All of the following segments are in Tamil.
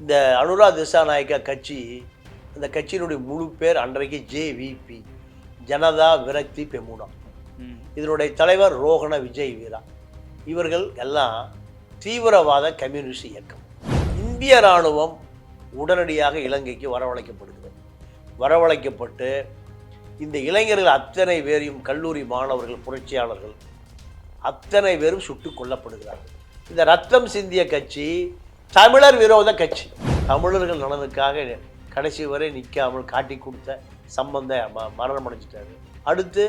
இந்த அனுரா திசாநாயக்கா கட்சி அந்த கட்சியினுடைய முழு பேர் அன்றைக்கு ஜேவிபி ஜனதா விரக்தி பெமுனா. இதனுடைய தலைவர் ரோகண விஜய் வீரா. இவர்கள் எல்லாம் தீவிரவாத கம்யூனிஸ்ட் இயக்கம். இந்திய இராணுவம் உடனடியாக இலங்கைக்கு வரவழைக்கப்படுகிறது. வரவழைக்கப்பட்டு இந்த இளைஞர்கள் அத்தனை பேரையும் கல்லூரி மாணவர்கள் புரட்சியாளர்கள் அத்தனை பேரும் சுட்டுக் கொல்லப்படுகிறார்கள். இந்த ரத்தம் சிந்திய கட்சி தமிழர் விரோத கட்சி. தமிழர்கள் நலனுக்காக கடைசி வரை நிற்காமல் காட்டி கொடுத்த சம்பந்த ம மரணம் அடைஞ்சிட்டாரு அடுத்து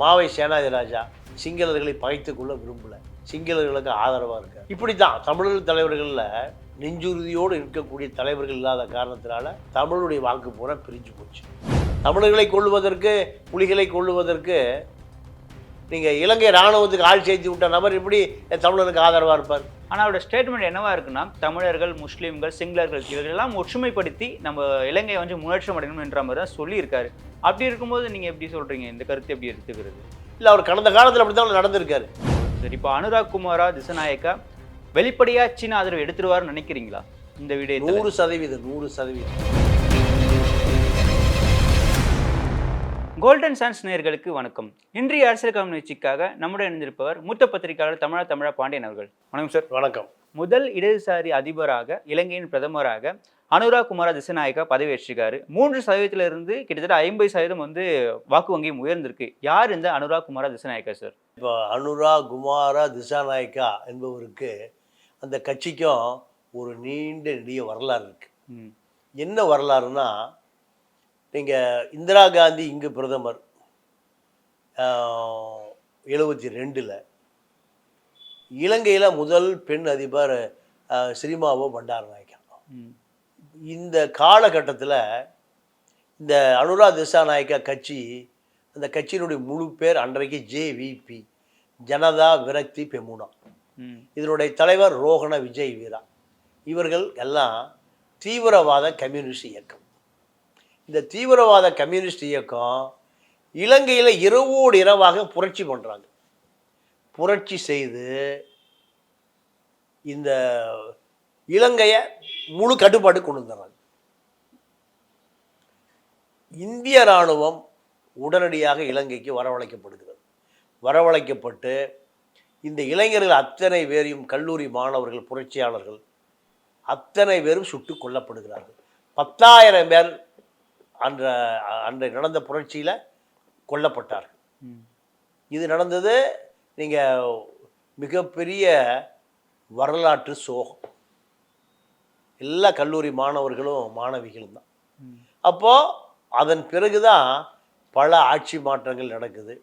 மாவை சேனாதிராஜா சிங்களர்களை பகைத்து கொள்ள விரும்பல. சிங்களர்களுக்கு ஆதரவாக இருக்க இப்படி தான் தமிழர் தலைவர்களில் நெஞ்சுறுதியோடு இருக்கக்கூடிய தலைவர்கள் இல்லாத காரணத்தினால தமிழுடைய வாக்கு பூரா பிரிஞ்சு போச்சு. தமிழர்களை கொள்ளுவதற்கு புலிகளை கொள்ளுவதற்கு நீங்கள் இலங்கை இராணுவத்துக்கு ஆள் சேர்த்து விட்ட நபர் எப்படி தமிழனுக்கு ஆதரவாக இருப்பார்? ஆனா அவரோட ஸ்டேட்மெண்ட் என்னவா இருக்குன்னா தமிழர்கள் முஸ்லீம்கள் சிங்களர்கள் இவர்கள் எல்லாம் ஒற்றுமைப்படுத்தி நம்ம இலங்கையை வந்து முன்னேற்றம் அடையணும் என்ற மாதிரி தான் சொல்லியிருக்காரு. அப்படி இருக்கும்போது நீங்க எப்படி சொல்றீங்க? இந்த கருத்து எப்படி எடுத்துக்கிறது? இல்லை அவர் கடந்த காலத்தில் அப்படி தான் நடந்திருக்காரு. சரி இப்போ அனுராக் குமாரா திசநாயக்கா வெளிப்படையா சீன ஆதரவு எடுத்துருவாருன்னு நினைக்கிறீங்களா? இந்த விடயத்தில்? நூறு சதவீதம் நூறு சதவீதம். கோல்டன் சான்ஸ் நேயர்களுக்கு வணக்கம். இன்றைய அரசியல் களம் நிகழ்ச்சிக்காக நம்முடன் இணைந்திருப்பவர் மூத்த பத்திரிகையாளர் தமிழா தமிழா பாண்டியன் அவர்கள். வணக்கம் சார் வணக்கம். முதல் இடதுசாரி அதிபராக இலங்கையின் பிரதமராக அனுரா குமார திசநாயக்கா பதவியேற்றிருக்காரு. மூன்று சதவீதத்திலிருந்து கிட்டத்தட்ட ஐம்பது சதவீதம் வந்து வாக்கு வங்கியும் உயர்ந்திருக்கு. யார் இந்த அனுரா குமார திசநாயக்கா சார் இப்போ அனுரா குமாரா திசாநாயக்கா என்பவருக்கு அந்த கட்சிக்கும் ஒரு நீண்ட நெடிய வரலாறு இருக்கு. ம். என்ன வரலாறுனா நீங்கள் இந்திரா காந்தி இங்கு பிரதமர் எழுபத்தி ரெண்டில். இலங்கையில் முதல் பெண் அதிபர் ஆஹ், ஸ்ரீமாவோ பண்டாரநாயக்கா ம். இந்த காலகட்டத்தில் இந்த அனுரா திசாநாயக்கா கட்சி அந்த கட்சியினுடைய முழு பேர் அன்றைக்கு ஜேவிபி ஜனதா விரக்தி பெமுனா. இதனுடைய தலைவர் ரோகண விஜய் வீரா. இவர்கள் எல்லாம் தீவிரவாத கம்யூனிஸ்ட் இயக்கம். இந்த தீவிரவாத கம்யூனிஸ்ட் இயக்கம் இலங்கையில் இரவோடு இரவாக புரட்சி பண்ணுறாங்க புரட்சி செய்து இந்த இலங்கையை முழு கட்டுப்பாடு கொண்டு வந்துடுறாங்க. இந்திய இராணுவம் உடனடியாக இலங்கைக்கு வரவழைக்கப்படுகிறது. வரவழைக்கப்பட்டு இந்த இளைஞர்கள் அத்தனை பேரையும் கல்லூரி மாணவர்கள் புரட்சியாளர்கள் அத்தனை பேரும் சுட்டுக் கொல்லப்படுகிறார்கள். பத்தாயிரம் பேர் அன்ற அன்றைய நடந்த புரட்சியில் கொல்லப்பட்டார்கள். ம். இது நடந்தது நீங்கள் மிகப்பெரிய வரலாற்று சோகம். எல்லா கல்லூரி மாணவர்களும் மாணவிகளும் தான். அப்போது அதன் பிறகு தான் பல ஆட்சி மாற்றங்கள் நடக்குது.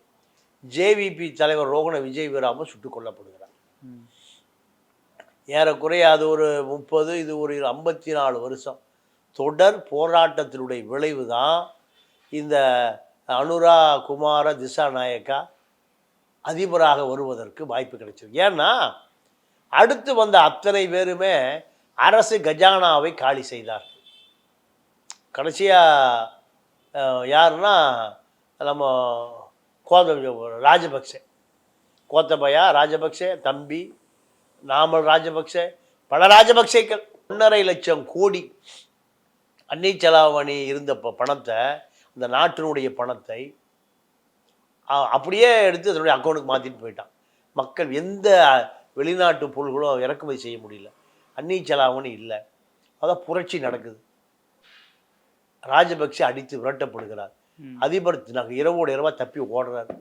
ஜேவிபி தலைவர் ரோகண விஜய் வீராம சுட்டுக் கொல்லப்படுகிறார். ஏறக்குறைய அது ஒரு முப்பது இது ஒரு ஐம்பத்தி நாலு வருஷம். தொடர் போராட்டத்தினுடைய விளைவு தான் இந்த அனுரா குமார திசாநாயக்கா அதிபராக வருவதற்கு வாய்ப்பு கிடைச்சிருக்கு. ஏன்னா அடுத்து வந்த அத்தனை பேருமே அரசு கஜானாவை காலி செய்தார். கடைசியாக யாருன்னா நம்ம கோத ராஜபக்சே. கோத்தபயா ராஜபக்சே தம்பி நாமல் ராஜபக்சே பல ராஜபக்சேக்கள். ஒன்றரை லட்சம் கோடி அன்னை செலாவணி இருந்த பணத்தை அந்த நாட்டினுடைய பணத்தை அப்படியே எடுத்து அதனுடைய அக்கௌண்ட்டுக்கு மாற்றிட்டு போயிட்டான். மக்கள் எந்த வெளிநாட்டு பொருள்களும் இறக்குமதி செய்ய முடியல. அந்நிய செலாவணி இல்லை. அதான் புரட்சி நடக்குது. ராஜபக்சே அடித்து விரட்டப்படுகிறார். அதிபர் நாங்கள் இரவோடு இரவா தப்பி ஓடுறாரு.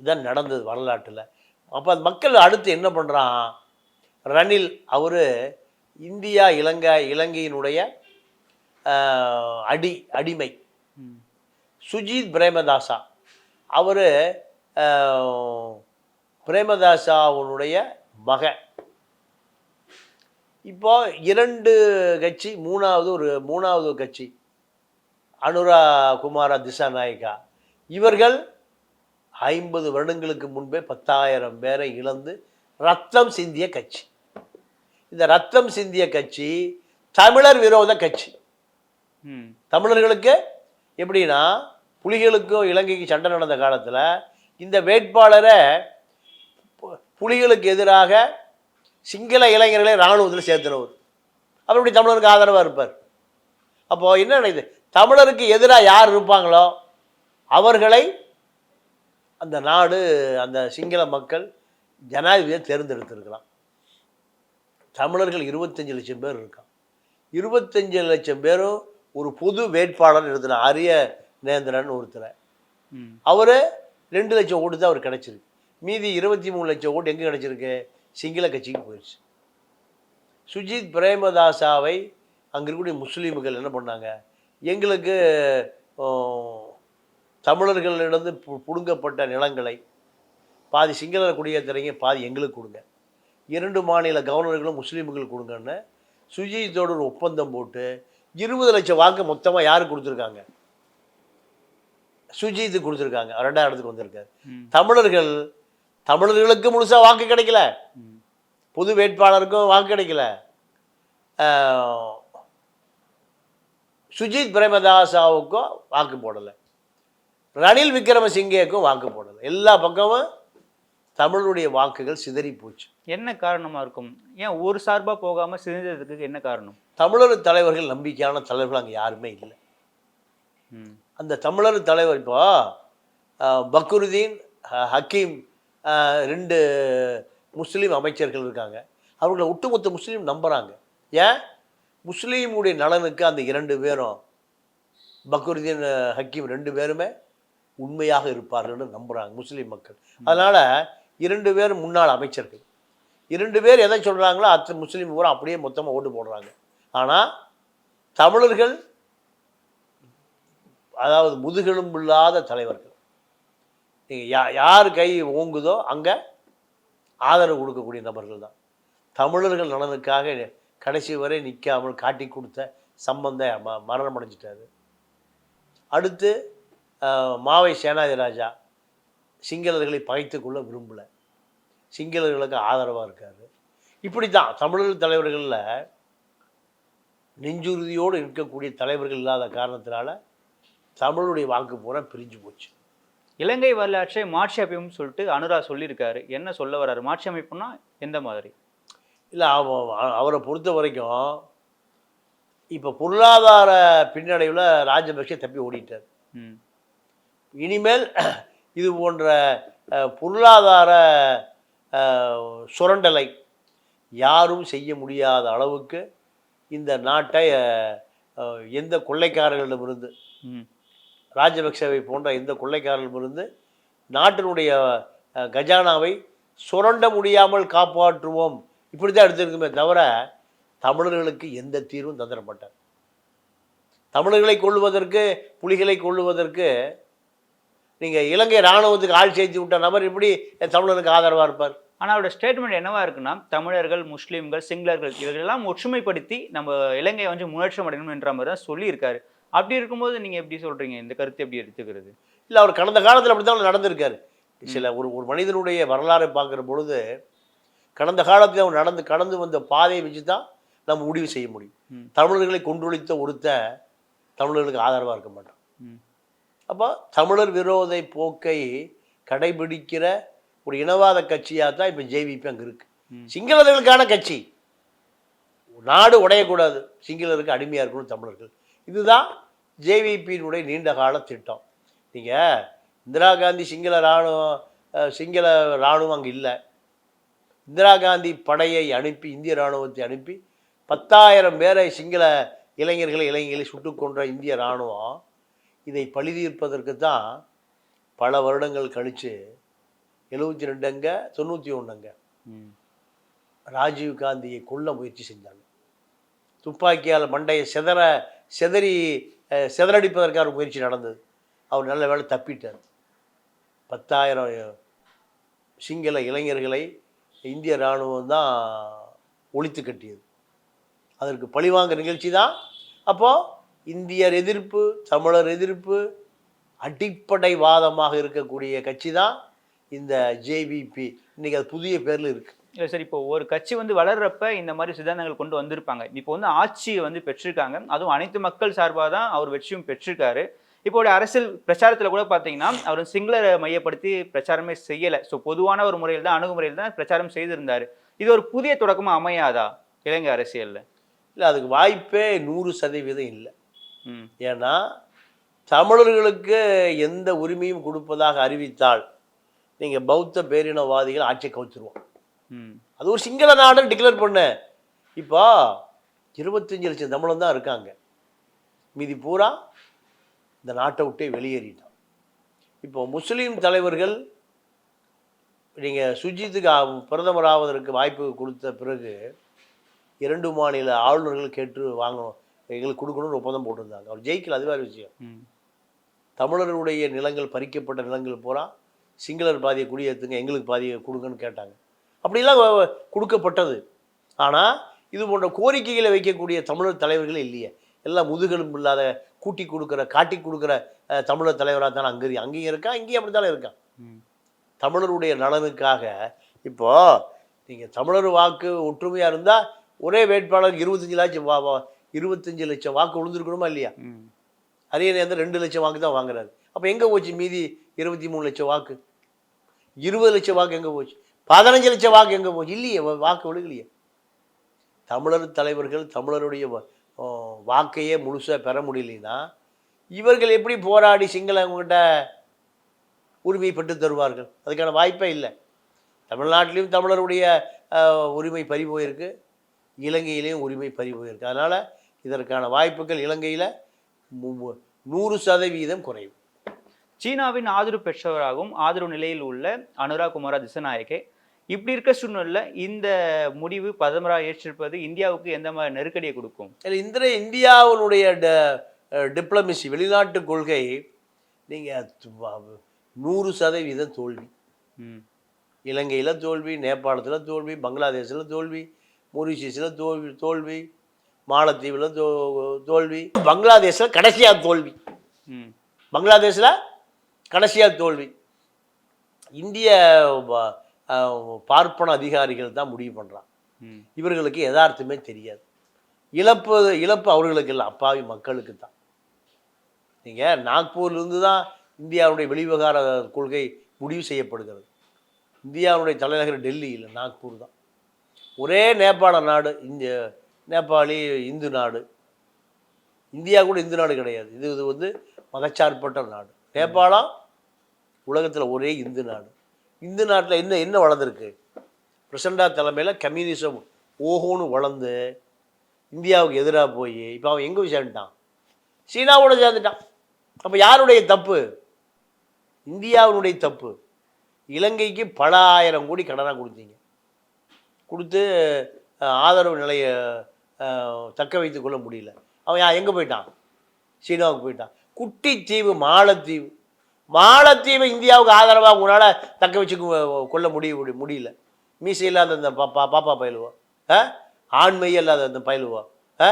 இதுதான் நடந்தது வரலாற்றில். அப்போ மக்கள் அடுத்து என்ன பண்ணுறான் ரணில் அவர் இந்தியா இலங்கை இலங்கையினுடைய அடி அடிமை. சுஜித் பிரேமதாசா. அவர் பிரேமதாசாவுடைய மகன். இப்போ இரண்டு கட்சி மூணாவது ஒரு மூணாவது கட்சி. அனுரா குமாரா திசாநாயக்கா இவர்கள் ஐம்பது வருடங்களுக்கு முன்பே பத்தாயிரம் பேரை இழந்து ரத்தம் சிந்திய கட்சி. இந்த ரத்தம் சிந்திய கட்சி தமிழர் விரோத கட்சி. தமிழர்களுக்கு எப்படின்னா புலிகளுக்கும் இலங்கைக்கு சண்டை நடந்த காலத்தில் இந்த வேட்பாளரை புலிகளுக்கு எதிராக சிங்கள இளைஞர்களை இராணுவத்தில் சேர்த்துனவர் அவர் எப்படி தமிழருக்கு ஆதரவாக இருப்பார். அப்போது என்ன நினைக்குது தமிழருக்கு எதிராக யார் இருப்பாங்களோ அவர்களை அந்த நாடு அந்த சிங்கள மக்கள் ஜனாதிபதியை தேர்ந்தெடுத்திருக்கலாம். தமிழர்கள் இருபத்தஞ்சு லட்சம் பேர் இருக்கான் இருபத்தஞ்சு லட்சம் பேரும் ஒரு பொது வேட்பாளர் எழுதின அரிய நேந்திரன் ஒருத்தர். அவர் ரெண்டு லட்சம் ஓட்டு தான் அவர் கிடச்சிருக்கு. மீதி இருபத்தி மூணு லட்சம் ஓட்டு எங்கே கிடச்சிருக்கு? சிங்கள கட்சிக்கு போயிடுச்சு சுஜித் பிரேமதாசாவை அங்கே இருக்கக்கூடிய முஸ்லீம்கள் என்ன பண்ணாங்க? எங்களுக்கு தமிழர்களிடந்து புடுங்கப்பட்ட நிலங்களை பாதி சிங்கள குடியேற்றுறீங்க பாதி எங்களுக்கு கொடுங்க. இரண்டு மாநில கவர்னர்களும் முஸ்லீம்களுக்கு கொடுங்கன்னு சுஜித்தோட ஒரு ஒப்பந்தம் போட்டு இருபது லட்சம் வாக்கு மொத்தமாக யாருக்கு கொடுத்துருக்காங்க? சுஜித்து கொடுத்துருக்காங்க. ரெண்டாம் இடத்துக்கு வந்திருக்காரு. தமிழர்கள் தமிழர்களுக்கு முழுசாக வாக்கு கிடைக்கல. பொது வேட்பாளருக்கும் வாக்கு கிடைக்கல. சுஜித் பிரேமதாசாவுக்கும் வாக்கு போடலை. ரணில் விக்ரமசிங்கேக்கும் வாக்கு போடலை. எல்லா பக்கமும் தமிழருடைய வாக்குகள் சிதறி போச்சு என்ன காரணமா இருக்கும்? ஏன் ஒரு சார்பா போகாம சிதைந்ததுக்கு என்ன காரணம்? தமிழர் தலைவர்கள் நம்பிக்கையான தலைவர்கள் அங்கே யாருமே இல்லை. அந்த தமிழர் தலைவர் இப்போ பக்ருதீன் ஹக்கீம் ரெண்டு முஸ்லீம் அமைச்சர்கள் இருக்காங்க. அவர்களை ஒட்டுமொத்த முஸ்லீம் நம்புகிறாங்க ஏன்? முஸ்லீமுடைய நலனுக்கு அந்த இரண்டு பேரும் பக்ருதீன் ஹக்கீம் ரெண்டு பேருமே உண்மையாக இருப்பார்கள்னு நம்புகிறாங்க முஸ்லீம் மக்கள். அதனால் இரண்டு பேரும் முன்னாள் அமைச்சர்கள். இரண்டு பேர் எதை சொல்கிறாங்களோ அத்தனை முஸ்லீம் பூரா அப்படியே மொத்தமாக ஓட்டு போடுறாங்க. ஆனால் தமிழர்கள் அதாவது முதுகெலும்பு இல்லாத தலைவர்கள். நீங்கள் யா யார் கை ஓங்குதோ அங்கே ஆதரவு கொடுக்கக்கூடிய நபர்கள் தான். தமிழர்கள் நலனுக்காக கடைசி வரை நிற்காமல் காட்டி கொடுத்த சம்பந்த ம மரணம் அடைஞ்சிட்டாரு. அடுத்து மாவை சேனாதி ராஜா சிங்களர்களை பகைத்து கொள்ள விரும்பலை. சிங்களர்களுக்கு ஆதரவாக இருக்கார். இப்படி தான் தமிழர் தலைவர்களில் நெஞ்சுறுதியோடு இருக்கக்கூடிய தலைவர்கள் இல்லாத காரணத்தினால தமிழுடைய வாக்கு பூரா பிரிஞ்சு போச்சு. இலங்கை வரலாற்றை மாற்றி அமைப்புன்னு சொல்லிட்டு அனுரா சொல்லியிருக்காரு. என்ன சொல்ல வர்றாரு? மாற்றி அமைப்புனா எந்த மாதிரி? இல்லை அவரை பொறுத்த வரைக்கும் இப்போ பொருளாதார பின்னடைவில் ராஜபக்ஷ தப்பி ஓடிட்டார். இனிமேல் இது போன்ற பொருளாதார சுரண்டலை யாரும் செய்ய முடியாத அளவுக்கு இந்த நாட்டை எந்த கொள்ளைக்காரர்களிடமிருந்து ராஜபக்சவை போன்ற எந்த கொள்ளைக்காரர்களிடமிருந்து நாட்டினுடைய கஜானாவை சுரண்ட முடியாமல் காப்பாற்றுவோம். இப்படி தான் எடுத்திருக்குமே தவிர தமிழர்களுக்கு எந்த தீர்வும் தந்திரப்பட்டார். தமிழர்களை கொள்ளுவதற்கு புலிகளை கொள்ளுவதற்கு நீங்கள் இலங்கை இராணுவத்துக்கு ஆள் சேர்த்து விட்ட நபர் இப்படி தமிழருக்கு ஆதரவாக இருப்பார்? ஆனால் அவரோட ஸ்டேட்மெண்ட் என்னவா இருக்குன்னா தமிழர்கள் முஸ்லீம்கள் சிங்களர்கள் இவர்களெல்லாம் ஒற்றுமைப்படுத்தி நம்ம இலங்கையை வந்து முன்னேற்றம் அடையணும் என்ற மாதிரி தான் சொல்லியிருக்காரு. அப்படி இருக்கும்போது நீங்கள் எப்படி சொல்கிறீங்க இந்த கருத்தை எப்படி எடுத்துக்கிறது? இல்லை அவர் கடந்த காலத்தில் அப்படி தான் நடந்திருக்காரு. சில ஒரு ஒரு மனிதனுடைய வரலாறை பார்க்குற பொழுது கடந்த காலத்தில் அவன் நடந்து கடந்து வந்த பாதையை வச்சு தான் நம்ம முடிவு செய்ய முடியும். தமிழர்களை கொன்றொழித்த ஒருத்தன் தமிழர்களுக்கு ஆதரவாக இருக்க மாட்டான். அப்போ தமிழர் விரோத போக்கை கடைபிடிக்கிற ஒரு இனவாத கட்சியாக தான் இப்போ ஜேவிபி அங்கே இருக்கு. ம். சிங்களர்களுக்கான கட்சி. நாடு உடையக்கூடாது. சிங்களருக்கு அடிமையாக இருக்கணும் தமிழர்கள். இதுதான் ஜேவிபியினுடைய நீண்ட கால திட்டம். நீங்கள் இந்திரா காந்தி சிங்கள இராணுவம் சிங்கள இராணுவம் அங்கே இல்லை. இந்திரா காந்தி படையை அனுப்பி இந்திய இராணுவத்தை அனுப்பி பத்தாயிரம் பேரை சிங்கள இளைஞர்களை இளைஞர்களை சுட்டுக் கொன்ற இந்திய இராணுவம் இதை பழிதீர்ப்பதற்கு தான் பல வருடங்கள் கழித்து எழுபத்தி ரெண்டுங்க தொண்ணூற்றி ஒன்றுங்க. ராஜீவ் காந்தியை கொல்ல முயற்சி செஞ்சாங்க. துப்பாக்கியால் மண்டையை சிதற சிதறி சிதறடிப்பதற்கான முயற்சி நடந்தது. அவர் நல்ல வேளை தப்பிட்டார். பத்தாயிரம் சிங்கள இளைஞர்களை இந்திய இராணுவம் தான் ஒழித்து கட்டியது. அதற்கு பழிவாங்க நிகழ்ச்சி தான். அப்போது இந்தியர் எதிர்ப்பு தமிழர் எதிர்ப்பு அடிப்படைவாதமாக இருக்கக்கூடிய கட்சி தான் இந்த ஜேவிபி இன்னைக்கு அது புதிய பேரில் இருக்குது இல்லை சார் இப்போ ஒரு கட்சி வந்து வளர்றப்ப இந்த மாதிரி சித்தாந்தங்கள் கொண்டு வந்திருப்பாங்க. இப்போ வந்து ஆட்சியை வந்து பெற்றிருக்காங்க. அதுவும் அனைத்து மக்கள் சார்பாக தான் அவர் வெற்றியும் பெற்றிருக்காரு. இப்போ அரசியல் பிரச்சாரத்தில் கூட பார்த்தீங்கன்னா அவர் சிங்களரை மையப்படுத்தி பிரச்சாரமே செய்யலை. ஸோ பொதுவான ஒரு முறையில் தான் அணுகுமுறையில் தான் பிரச்சாரம் செய்திருந்தார். இது ஒரு புதிய தொடக்கமாக அமையாதா இலங்கை அரசியலில்? இல்லை அதுக்கு வாய்ப்பே நூறு சதவீதம் இல்லை. ம். ஏன்னா தமிழர்களுக்கு எந்த உரிமையும் கொடுப்பதாக அறிவித்தால் நீங்கள் பௌத்த பேரினவாதிகள் ஆட்சியை கவுத்துருவோம் அது ஒரு சிங்கள நாடுன்னு டிக்ளேர் பண்ண. இப்போ இருபத்தஞ்சு லட்சம் தமிழன் தான் இருக்காங்க. மீதி பூரா இந்த நாட்டை விட்டே வெளியேறிட்டான். இப்போ முஸ்லீம் தலைவர்கள் நீங்கள் சுஜித்துக்கு பிரதமர் ஆவதற்கு வாய்ப்பு கொடுத்த பிறகு இரண்டு மாநில ஆளுநர்கள் கேட்டு வாங்கணும் எங்களுக்கு கொடுக்கணும்னு ஒப்பந்தம் போட்டிருந்தாங்க. அவர் ஜெயிக்கல அது வேறு விஷயம். ம். தமிழர்களுடைய நிலங்கள் பறிக்கப்பட்ட நிலங்கள் பூரா சிங்களர் பாதியை குடியேற்றுங்க எங்களுக்கு பாதியை கொடுங்கன்னு கேட்டாங்க. அப்படிலாம் கொடுக்கப்பட்டது. ஆனால் இது போன்ற கோரிக்கைகளை வைக்கக்கூடிய தமிழர் தலைவர்கள் இல்லையே. எல்லாம் முதுகெலும்பு இல்லாத கூட்டி கொடுக்குற காட்டி கொடுக்குற தமிழர் தலைவராக தானே அங்கே அங்கேயும் இருக்கான் இங்கேயும் அப்படி தானே இருக்கான் தமிழருடைய நலனுக்காக இப்போ நீங்கள் தமிழர் வாக்கு ஒற்றுமையாக இருந்தால் ஒரே வேட்பாளர் இருபத்தஞ்சு லட்சம் வா இருபத்தஞ்சு லட்சம் வாக்கு விழுந்திருக்கணுமா இல்லையா? ம். அரியணை ரெண்டு லட்சம் வாக்கு தான் வாங்குறாரு. அப்போ எங்கே போச்சு மீதி இருபத்தி மூணு லட்சம் வாக்கு. இருபது லட்சம் வாக்கு எங்கே போச்சு? பதினஞ்சு லட்சம் வாக்கு எங்கே போச்சு? இல்லையே வாக்கு விழுகலையே தமிழர் தலைவர்கள் தமிழருடைய வாக்கையே முழுசாக பெற முடியலன்னா இவர்கள் எப்படி போராடி சிங்களவங்கிட்ட உரிமை பெற்று தருவார்கள்? அதுக்கான வாய்ப்பே இல்லை. தமிழ்நாட்டிலையும் தமிழருடைய உரிமை பறி போயிருக்கு. இலங்கையிலையும் உரிமை பறி போயிருக்கு. அதனால் இதற்கான வாய்ப்புகள் இலங்கையில் நூறு சதவீதம் குறைவு. சீனாவின் ஆதரவு பெற்றவராகவும் ஆதரவு நிலையில் உள்ள அனுராக் குமாரா திசநாயகே இப்படி இருக்க சூழ்நிலையில் இந்த முடிவு பிரதமராக ஏற்றிருப்பது இந்தியாவுக்கு எந்த மாதிரி நெருக்கடியை கொடுக்கும்? இதில் இந்த இந்தியாவினுடைய டிப்ளமசி வெளிநாட்டு கொள்கை நீங்கள் நூறு சதவீதம் தோல்வி. ம். இலங்கையில் தோல்வி நேபாளத்தில் தோல்வி பங்களாதேஷில் தோல்வி மொரிஷியஸில் தோல்வி தோல்வி மாலத்தீவில் தோ தோல்வி பங்களாதேஷில் கடைசியாக தோல்வி. ம். பங்களாதேஷில் கடைசியாக தோல்வி. இந்திய பார்ப்பன அதிகாரிகள் தான் முடிவு பண்ணுறான் இவர்களுக்கு யதார்த்தமே தெரியாது. இழப்பு இழப்பு அவர்களுக்கு இல்லை அப்பாவி மக்களுக்கு தான். நீங்கள் நாக்பூர்லேருந்து தான் இந்தியாவுடைய வெளிவிவகார கொள்கை முடிவு செய்யப்படுகிறது. இந்தியாவுடைய தலைநகர் டெல்லி இல்லை நாக்பூர் தான். ஒரே நேபாள நாடு இந்த நேபாளி இந்து நாடு. இந்தியா கூட இந்து நாடு கிடையாது. இது இது வந்து மதச்சார்பற்ற நாடு. நேபாளம் உலகத்தில் ஒரே இந்து நாடு. இந்து நாட்டில் என்ன என்ன வளர்ந்துருக்கு? பிரசண்டா தலைமையில் கம்யூனிசம் ஓஹோன்னு வளர்ந்து இந்தியாவுக்கு எதிராக போய் இப்போ அவன் எங்கே சேர்ந்துட்டான்? சீனாவோட சேர்ந்துட்டான். அப்போ யாருடைய தப்பு? இந்தியாவினுடைய தப்பு. இலங்கைக்கு பல ஆயிரம் கோடி கடனாக கொடுத்தீங்க. கொடுத்து ஆதரவு நிலையை தக்க வைத்து கொள்ள முடியல. அவன் யா எங்கே போயிட்டான்? சீனாவுக்கு போயிட்டான். குட்டித்தீவு மாலத்தீவு. மாலத்தீவு மாலத்தீவை இந்தியாவுக்கு ஆதரவாக உங்களால் தக்க வச்சு கொள்ள முடிய முடியல. மீசை இல்லாத அந்த பாப்பா பாப்பா பயிலுவோம் ஆ ஆண்மை இல்லாத அந்த பயிலுவோம் ஆ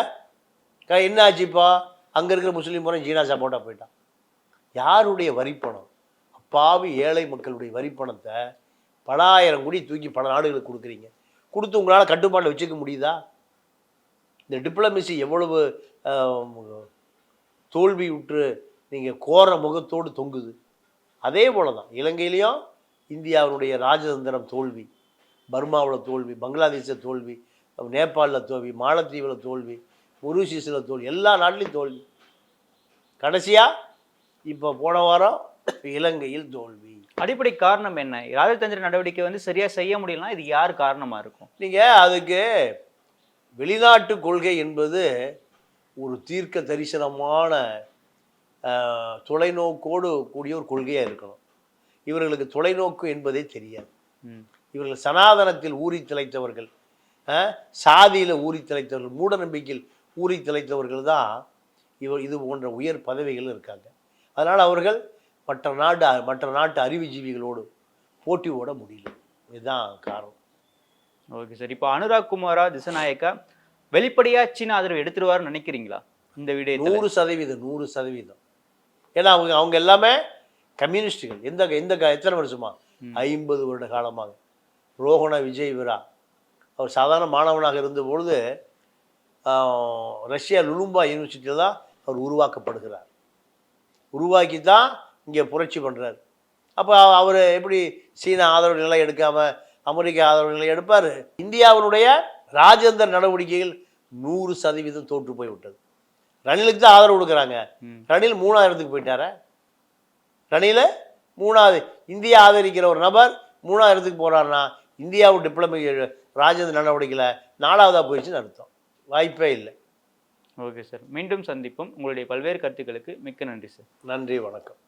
க- என்ன ஆச்சுப்பா அங்கே இருக்கிற முஸ்லீம் போன ஜீனா சப்போட்டா போயிட்டான் யாருடைய வரிப்பணம்? அப்பாவி ஏழை மக்களுடைய வரிப்பணத்தை பல ஆயிரம் கோடி தூக்கி பல நாடுகளுக்கு கொடுக்குறீங்க. கொடுத்து உங்களால் கட்டுப்பாட்டில் வச்சுக்க முடியுதா? இந்த டிப்ளமசி எவ்வளவு தோல்வி உற்று நீங்கள் கோர முகத்தோடு தொங்குது. அதே போல தான் இலங்கையிலையும் இந்தியாவினுடைய ராஜதந்திரம் தோல்வி பர்மாவில் தோல்வி பங்களாதேஷில் தோல்வி நேபாளில் தோல்வி மாலத்தீவில் தோல்வி மொரிஷியஸில் தோல்வி எல்லா நாட்டிலையும் தோல்வி. கடைசியாக இப்போ போன வாரம் இலங்கையில் தோல்வி. அடிப்படை காரணம் என்ன? ராஜதந்திர நடவடிக்கை வந்து சரியா செய்ய முடியலனா இது யார் காரணமா இருக்கும்? நீங்கள் அதுக்கு வெளிநாட்டு கொள்கை என்பது ஒரு தீர்க்க தரிசனமான தொலைநோக்கோடு கூடிய ஒரு கொள்கையாக இருக்கணும். இவர்களுக்கு தொலைநோக்கு என்பதே தெரியாது. இவர்கள் சனாதனத்தில் ஊறி திளைத்தவர்கள் சாதியில் ஊறி திளைத்தவர்கள் மூட நம்பிக்கையில் ஊறி திளைத்தவர்கள் தான் இவர் இது போன்ற உயர் பதவிகள் இருக்காங்க. அதனால் அவர்கள் மற்ற நாடு மற்ற நாட்டு அறிவுஜீவிகளோடு போட்டி ஓட முடியல. இதுதான் காரணம். Okay sir. இப்போ அனுராக் குமாரா திசநாயக்கா வெளிப்படையா சீன ஆதரவு எடுத்துருவாருன்னு நினைக்கிறீங்களா? இந்த விடயத்துல? நூறு சதவீதம் நூறு சதவீதம். ஏன்னா அவங்க அவங்க எல்லாமே கம்யூனிஸ்டுகள். எந்த எந்த எத்தனை வருஷமா. ஐம்பது வருட காலமாக. ரோஹண விஜய் விரா. அவர் சாதாரண மாணவனாக இருந்த பொழுது ஆஹ், ரஷ்யா லுலும்பா யூனிவர்சிட்டியில் தான் அவர் உருவாக்கப்படுகிறார். உருவாக்கி தான் இங்கே புரட்சி பண்ணுறாரு அப்போ அவர் எப்படி சீனா ஆதரவு நிலை எடுக்காமல் அமெரிக்க ஆதரவு நிலை எடுப்பார்? இந்தியாவினுடைய ராஜேந்தர் நடவடிக்கைகள் நூறு சதவீதம் தோற்று போய் விட்டது ரணிலுக்கு தான் ஆதரவு கொடுக்குறாங்க. ரணில் மூணாயிரத்துக்கு போயிட்டாரா? ரணில மூணாவது இந்தியா ஆதரிக்கிற ஒரு நபர் மூணாயிரத்துக்கு போறாருன்னா இந்தியாவும் டிப்ளமி ராஜேந்திர நடவடிக்கையில் நாலாவதாக போயிடுச்சுன்னு அர்த்தம். வாய்ப்பே இல்லை. Okay sir. மீண்டும் சந்திப்போம். உங்களுடைய பல்வேறு கருத்துக்களுக்கு மிக்க நன்றி சார். நன்றி வணக்கம்.